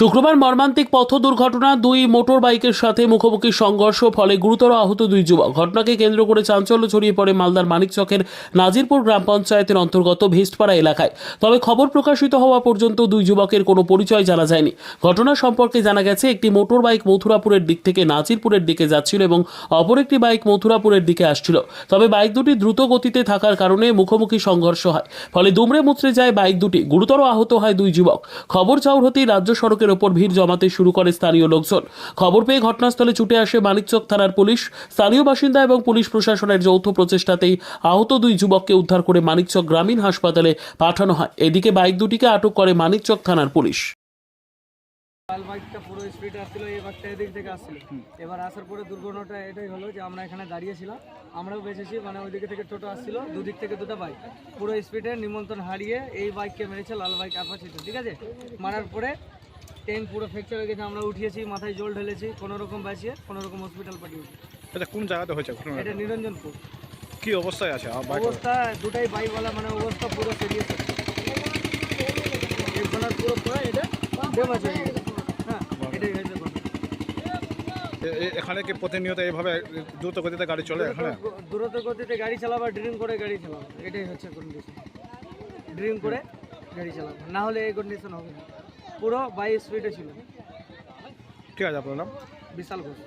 শুক্রবার মর্মান্তিক পথ দুর্ঘটনা, দুই মোটর বাইকের সাথে মুখোমুখি সংঘর্ষ, ফলে গুরুতর আহত দুই যুবক। ঘটনাকে কেন্দ্র করে চাঞ্চল্য ছড়িয়ে পড়ে মালদার মানিকচকের নাজিরপুর গ্রাম পঞ্চায়েতের অন্তর্গত ভেস্টপাড়া এলাকায়। তবে খবর প্রকাশিত হওয়া পর্যন্ত দুই যুবকের কোনো পরিচয় জানা যায়নি। ঘটনা সম্পর্কে জানা গেছে, একটি মোটর বাইক মথুরাপুরের দিক থেকে নাজিরপুরের দিকে যাচ্ছিল এবং অপর একটি বাইক মথুরাপুরের দিকে আসছিল। তবে বাইক দুটি দ্রুত গতিতে থাকার কারণে মুখোমুখি সংঘর্ষ হয়। ফলে দুমড়ে মুচড়ে যায় বাইক দুটি। গুরুতর আহত হয় দুই যুবক। খবর চাউর হতেই রাজ্য সড়কের ওপর ভিড় জমাতে শুরু করে স্থানীয় লোকজন। খবর পেয়ে ঘটনাস্থলে ছুটে আসে মানিকচক থানার পুলিশ। স্থানীয় বাসিন্দা এবং পুলিশ প্রশাসনের যৌথ প্রচেষ্টাতেই আহত দুই যুবককে উদ্ধার করে মানিকচক গ্রামীণ হাসপাতালে পাঠানো হয়। এদিকে বাইক দুটিকে আটক করে মানিকচক থানার পুলিশ। লাল বাইকটা পুরো স্পিডে আসছিল, এই বাইকটা এদিক থেকে আসছিল। এবার আসার পরে দুর্ঘটনাটা এটাই হলো যে আমরা এখানে দাঁড়িয়েছিলাম, আমরাও বেঁচেছি মানে ওইদিকে থেকে টোটো আসছিল, দুদিক থেকে দুটো বাইক। পুরো স্পিডে নিমন্ত্রণ হারিয়ে এই বাইককে মেরেছে লাল বাইক আপাচিত ঠিক আছে? মারার পরে ট্রেন পুরো ফ্র্যাকচার হয়ে গেছে আমরা উঠিয়েছি মাথায় জল ঢেলেছি কোনো রকম বাঁচিয়ে কোনো রকম হসপিটাল পাঠিয়েছি এটা কোন জায়গাতে হয়েছে এটা নিরঞ্জনপুর। কি অবস্থায় আছে? বাইক অবস্থা দুটাই বাইকওয়ালা মানে অবস্থা পুরো সিরিয়াস একজনের পুরো পুরো এটা ড্যামেজ হয়ে গেছে। হ্যাঁ এটাই হয়েছে ঘটনা। এ- এ- এখানে কি প্রতিনিয়ত এইভাবে দ্রুত গতিতে গাড়ি চলে এখানে? দ্রুত গতিতে গাড়ি চালাবা ড্রিঙ্ক করে গাড়ি চালাবা। এটাই হচ্ছে কন্ডিশন ড্রিঙ্ক করে গাড়ি চালাবা। না হলে এই কন্ডিশন হবে না। পুরো বাই স্পিডে ছিল। ঠিক আছে আপনার নাম? বিশাল ঘোষ।